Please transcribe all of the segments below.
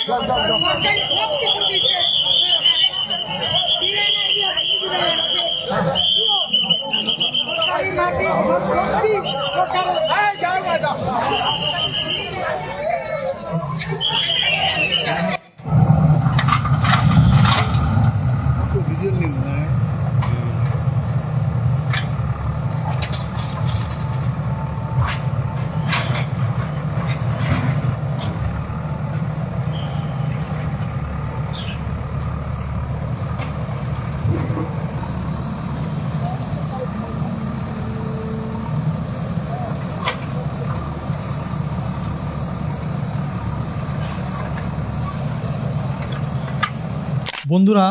সরকারি সরকারি সব কিছু দিছে দিয়ে নাই দিয়ে সরকারি মাটি সত্যি সরকারি বন্ধুরা,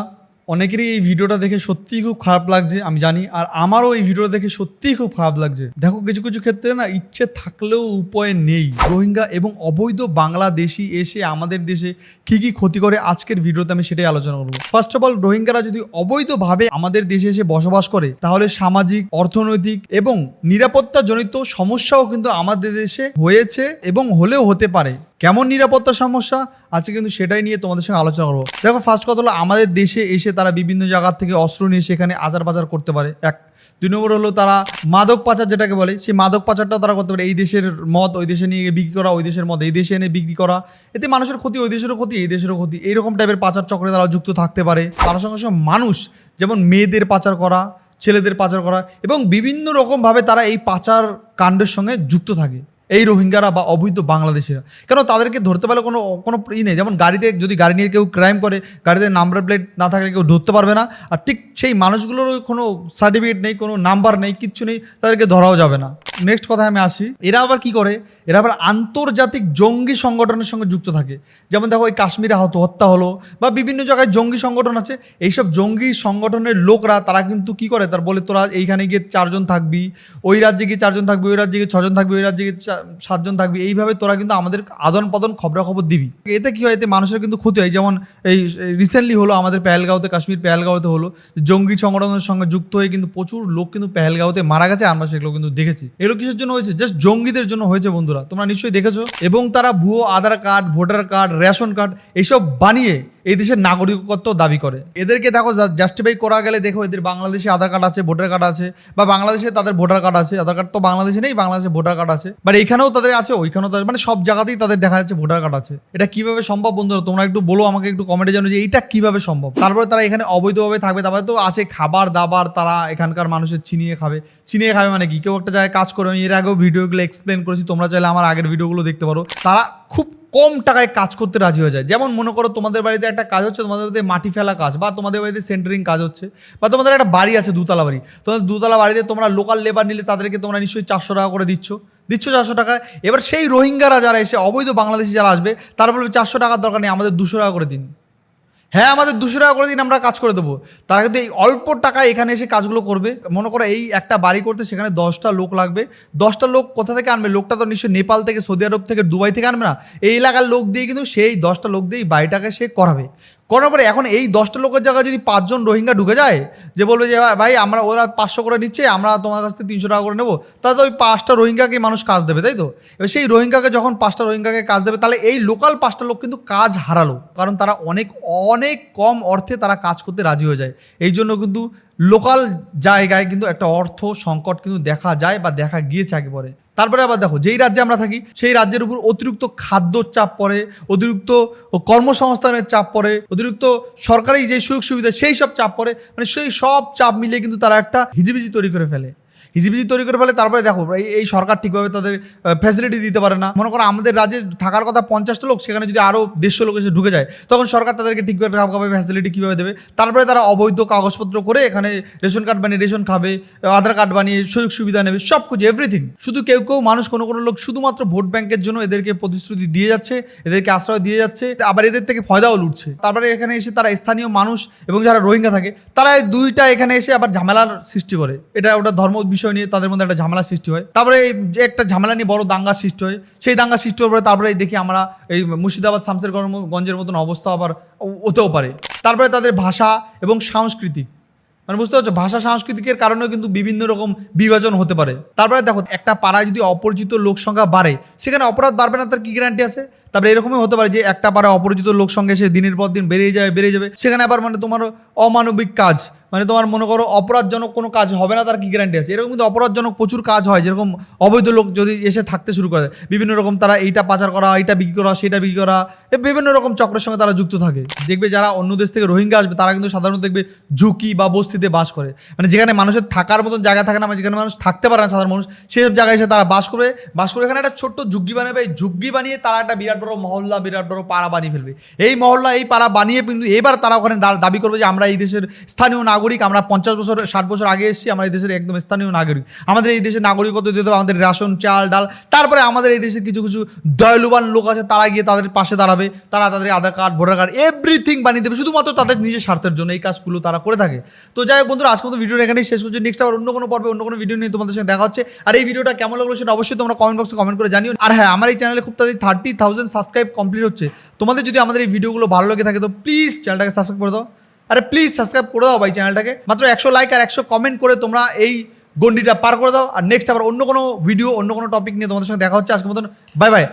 অনেকেরই এই ভিডিওটা দেখে সত্যিই খুব খারাপ লাগছে, আমি জানি, আর আমারও এই ভিডিওটা দেখে সত্যিই খুব খারাপ লাগছে। দেখো, কিছু কিছু ক্ষেত্রে না ইচ্ছে থাকলেও উপায় নেই। রোহিঙ্গা এবং অবৈধ বাংলাদেশি এসে আমাদের দেশে কি কি ক্ষতি করে, আজকের ভিডিওতে আমি সেটাই আলোচনা করব। ফার্স্ট অফ অল রোহিঙ্গারা যদি অবৈধভাবে আমাদের দেশে এসে বসবাস করে, তাহলে সামাজিক, অর্থনৈতিক এবং নিরাপত্তা জনিত সমস্যাও কিন্তু আমাদের দেশে হয়েছে এবং হলেও হতে পারে। কেমন নিরাপত্তা সমস্যা? আজকে কিন্তু সেটাই নিয়ে তোমাদের সঙ্গে আলোচনা করব। দেখো ফার্স্ট কথা হলো, আমাদের দেশে এসে তারা বিভিন্ন জায়গা থেকে অস্ত্র নিয়ে সেখানে আচার পাচার করতে পারে। এক, দুই নম্বর হলো তারা মাদক পাচার যেটাকে বলে, সেই মাদক পাচারটাও তারা করতে পারে। এই দেশের মদ ওই দেশে নিয়ে বিক্রি করা, ওই দেশের মদ এই দেশে এনে বিক্রি করা। এতে মানুষের ক্ষতি, ওই দেশেরও ক্ষতি, এই দেশেরও ক্ষতি। এইরকম টাইপের পাচার চক্রে তারা যুক্ত থাকতে পারে। তার সঙ্গে সঙ্গে মানুষ, যেমন মেয়েদের পাচার করা, ছেলেদের পাচার করা, এবং বিভিন্ন রকমভাবে তারা এই পাচার কাণ্ডের সঙ্গে যুক্ত থাকে। এই রোহিঙ্গারা বা অবৈধ বাংলাদেশিরা। কেন তাদেরকে ধরতে পারলে কোনো কোনো ই নেই? যেমন গাড়িতে যদি গাড়ি নিয়ে কেউ ক্রাইম করে, গাড়িতে নাম্বার প্লেট না থাকলে কেউ ধরতে পারবে না। আর ঠিক সেই মানুষগুলোরও কোনো সার্টিফিকেট নেই, কোনো নাম্বার নেই, কিচ্ছু নেই, তাদেরকে ধরাও যাবে না। নেক্সট কথায় আমি আসি। এরা আবার কি করে? এরা আবার আন্তর্জাতিক জঙ্গি সংগঠনের সঙ্গে যুক্ত থাকে। যেমন দেখো, ওই কাশ্মীরে হয়তো হত্যা হলো বা বিভিন্ন জায়গায় জঙ্গি সংগঠন আছে। এইসব জঙ্গি সংগঠনের লোকরা, তারা কিন্তু কি করে? তার বলে, তোরা এইখানে গিয়ে চারজন থাকবি, ওই রাজ্যে গিয়ে চারজন থাকবি, ওই রাজ্যে গিয়ে ছজন থাকবি, ওই রাজ্যে গিয়ে সাতজন থাকবি, এইভাবে তোরা কিন্তু আমাদের আদান প্রদান খবরাখবর দিবি। এতে কি হয়, এতে মানুষের কিন্তু ক্ষতি হয়। যেমন এই রিসেন্টলি হলো আমাদের পেহেলগাঁওতে, কাশ্মীর পেহেলগাঁওতে হলো, জঙ্গি সংগঠনের সঙ্গে যুক্ত হয়ে কিন্তু প্রচুর লোক কিন্তু পেহেলগাঁওতে মারা গেছে। আমরা সেগুলো কিন্তু দেখেছি। এগুলো কিসের জন্য হয়েছে? জাস্ট জঙ্গিদের জন্য হয়েছে বন্ধুরা। তোমরা নিশ্চয়ই দেখেছ। এবং তারা ভুয়ো Aadhaar card, voter card, ration card, এইসব বানিয়ে এই দেশের নাগরিকত্ব দাবি করে। এদেরকে দেখো জাস্টিফাই করা গেলে দেখো, এদের বাংলাদেশে আধার কার্ড আছে, ভোটার কার্ড আছে, বা বাংলাদেশে তাদের ভোটার কার্ড আছে, আধার কার্ড তো বাংলাদেশে নেই, বাংলাদেশে ভোটার কার্ড আছে। বাট এইখানেও তাদের আছে, ওইখানেও তাদের মানে সব জায়গাতেই তাদের দেখা যাচ্ছে ভোটার কার্ড আছে। এটা কীভাবে সম্ভব বন্ধুরা, তোমরা একটু বলো আমাকে একটু কমেন্টে জানো যে এইটা কীভাবে সম্ভব। তারপরে তারা এখানে অবৈধভাবে থাকবে, তারপরে তো আছে খাবার দাবার, তারা এখানকার মানুষের চিনিয়ে খাবে। চিনিয়ে খাবে মানে কি? কেউ একটা জায়গায় কাজ করে, আমি এর আগেও ভিডিওগুলো এক্সপ্লেন করেছি, তোমরা চাইলে আমার আগের ভিডিওগুলো দেখতে পারো। তারা খুব কম টাকায় কাজ করতে রাজি হয়ে যায়। যেমন মনে করো তোমাদের বাড়িতে একটা কাজ হচ্ছে, তোমাদের বাড়িতে মাটি ফেলা কাজ বা তোমাদের বাড়িতে সেন্টারিং কাজ হচ্ছে বা তোমাদের একটা বাড়ি আছে দুতলা বাড়ি। তোমাদের দুতলা বাড়িতে তোমরা লোকাল লেবার নিলে তাদেরকে তোমরা নিশ্চয়ই চারশো টাকা করে দিচ্ছ। দিচ্ছ চারশো টাকা। এবার সেই রোহিঙ্গারা যারা এসে অবৈধ বাংলাদেশি যারা আসবে, তারা বলবে চারশো টাকার দরকার নেই, আমাদের দুশো টাকা করে দিন। হ্যাঁ আমাদের দুশো টাকা করে দিন, আমরা কাজ করে দেবো। তারা কিন্তু এই অল্প টাকায় এখানে এসে কাজগুলো করবে। মনে করো এই একটা বাড়ি করতে সেখানে দশটা লোক লাগবে। দশটা লোক কোথা থেকে আনবে? লোকটা তো নিশ্চয়ই নেপাল থেকে, সৌদি আরব থেকে, দুবাই থেকে আনবে না? এই এলাকার লোক দিয়ে কিন্তু সেই দশটা লোক দিয়েই বাড়িটাকে সে করাবে। করার পরে এখন এই দশটা লোকের জায়গায় যদি পাঁচজন রোহিঙ্গা ঢুকে যায় যে বলবে যে "ভাই, আমরা ওরা পাঁচশো করে নিচ্ছে আমরা তোমার কাছ থেকে তিনশো টাকা করে নেব তাহলে তো ওই পাঁচটা রোহিঙ্গাকে মানুষ কাজ দেবে তাই তো? এবার সেই রোহিঙ্গাকে যখন পাঁচটা রোহিঙ্গাকে কাজ দেবে তাহলে এই লোকাল পাঁচটা লোক কিন্তু কাজ হারালো কারণ তারা অনেক অনেক কম অর্থে তারা কাজ করতে রাজি হয়ে যায়। এই জন্য কিন্তু লোকাল জায়গায় কিন্তু একটা অর্থ সংকট কিন্তু দেখা যায় বা দেখা গিয়েছে একেবারে। তারপরে আবার দেখো, যেই রাজ্যে আমরা থাকি, সেই রাজ্যের উপর অতিরিক্ত খাদ্য চাপ পড়ে, অতিরিক্ত কর্মসংস্থানের চাপ পড়ে, অতিরিক্ত সরকারি যে সুযোগ সুবিধা সেই সব চাপ পড়ে মানে সেই সব চাপ মিলিয়ে কিন্তু তারা একটা হিজিবিজি তৈরি করে ফেলে। হিজিবিজি তৈরি করে ফেলে, তারপরে দেখো, এই সরকার ঠিকভাবে তাদের ফ্যাসিলিটি দিতে পারে না। মনে করো আমাদের রাজ্যে থাকার কথা পঞ্চাশটা লোক, সেখানে যদি আরও দেড়শো লোক এসে ঢুকে যায়, তখন সরকার তাদেরকে ঠিকভাবে ফ্যাসিলিটি কীভাবে দেবে? তারপরে তারা অবৈধ কাগজপত্র করে এখানে রেশন কার্ড বানিয়ে রেশন খাবে, আধার কার্ড বানিয়ে সুযোগ সুবিধা নেবে সব কিছু এভরিথিং শুধু কেউ কেউ, মানুষ কোনো কোনো লোক শুধুমাত্র ভোট ব্যাংকের জন্য এদেরকে প্রতিশ্রুতি দিয়ে যাচ্ছে, এদেরকে আশ্রয় দিয়ে যাচ্ছে, আবার এদের থেকে ফয়দাও লুটছে। তারপরে এখানে এসে তারা স্থানীয় মানুষ এবং যারা রোহিঙ্গা থাকে, তারা দুইটা এখানে এসে আবার ঝামেলার সৃষ্টি করে। এটা ওটা ধর্ম বিষয় নিয়ে তাদের মধ্যে একটা ঝামেলা সৃষ্টি হয়। তারপরে একটা ঝামেলা নিয়ে বড় দাঙ্গা সৃষ্টি হয়। সেই দাঙ্গা সৃষ্টি হওয়ার পরে তারপরে দেখি আমরা এই মুর্শিদাবাদ শামসের গঞ্জের মতন অবস্থা আবার হতেও পারে। তারপরে তাদের ভাষা এবং সাংস্কৃতিক মানে বুঝতে পারছ? ভাষা সাংস্কৃতিকের কারণেও কিন্তু বিভিন্ন রকম বিভাজন হতে পারে। তারপরে দেখো, একটা পাড়ায় যদি অপরিচিত লোক সংখ্যা বাড়ে, সেখানে অপরাধ বাড়বে না, তার কি গ্যারান্টি আছে? তারপরে এরকমই হতে পারে যে একটা পাড়ায় অপরিচিত লোক সঙ্গে সে দিনের পর দিন বেড়ে যাবে বেড়ে যাবে। সেখানে আবার মানে তোমার অমানবিক কাজ। মানে তোমার মনে করো অপরাধজনক কোনো কাজ হবে না, তার কি গ্যারান্টি আছে? এরকম কিন্তু অপরাধজনক প্রচুর কাজ হয়, যেরকম অবৈধ লোক যদি এসে থাকতে শুরু করে, বিভিন্ন রকম তারা এইটা পাচার করা, এইটা বিক্রি করা, সেটা বিক্রি করা বিভিন্ন রকম চক্রের সঙ্গে তারা যুক্ত থাকে। দেখবে যারা অন্য দেশ থেকে রোহিঙ্গা আসবে, তারা কিন্তু সাধারণত দেখবে ঝুঁকি বা বস্তিতে বাস করে। মানে যেখানে মানুষের থাকার মতন জায়গা থাকে না মানে যেখানে মানুষ থাকতে পারে না সাধারণ মানুষ, সেসব জায়গায় এসে তারা বাস করে বাস করে এখানে একটা ছোট্ট ঝুগ্গি বানাবে ঝুগ্গি বানিয়ে তারা একটা বিরাট বড় মহল্লা, বিরাট বড় পাড়া বানিয়ে ফেলবে। এই মহল্লা, এই পাড়া বানিয়ে কিন্তু এবার তারা ওখানে দাবি করবে যে আমরা এই দেশের স্থানীয় নাগরিক আমরা পঞ্চাশ বছর, ষাট বছর আগে এসেছি, আমরা এই দেশের একদম স্থানীয় নাগরিক। আমাদের এই দেশের নাগরিকত্ব দিতে হবে, আমাদের রেশন, চাল, ডাল, তারপরে আমাদের এই দেশের কিছু কিছু দয়ালুবান লোক আছে, তারা গিয়ে তাদের পাশে দাঁড়াবে, তারা তাদের Aadhaar card, voter card everything বানিয়ে দেবে, শুধুমাত্র তাদের নিজের স্বার্থের জন্য এই কাজগুলো তারা করে থাকে। তো যাই হোক বন্ধুরা, আজকে মতো ভিডিওটা এখানেই শেষ করছি। নেক্সট আবার অন্য কোনো পর্বে, অন্য কোনো ভিডিও নিয়ে তোমাদের সঙ্গে দেখা হচ্ছে। আর এই ভিডিওটা কেমন লাগল সেটা অবশ্যই তোমরা কমেন্ট বক্সে কমেন্ট করে জানিও। আর হ্যাঁ আমার এই চ্যানেলে খুব তাড়াতাড়ি থার্টি থাউজেন্ড সাবস্ক্রাইব কমপ্লিট হচ্ছে। তোমাদের যদি আমাদের এই ভিডিওগুলো ভালো লেগে থাকে, তো প্লিজ চ্যানেলটাকে সাবস্ক্রাইব করে দাও। আরে প্লিজ সাবস্ক্রাইব করে দাও ভাই চ্যানেলটাকে মাত্র একশো লাইক আর একশো কমেন্ট করে তোমরা এই গন্ডিটা পার করে দাও। আর নেক্সট আবার অন্য কোনো ভিডিও অন্য কোনো টপিক নিয়ে তোমাদের সঙ্গে দেখা হচ্ছে আজকের মতন। Bye bye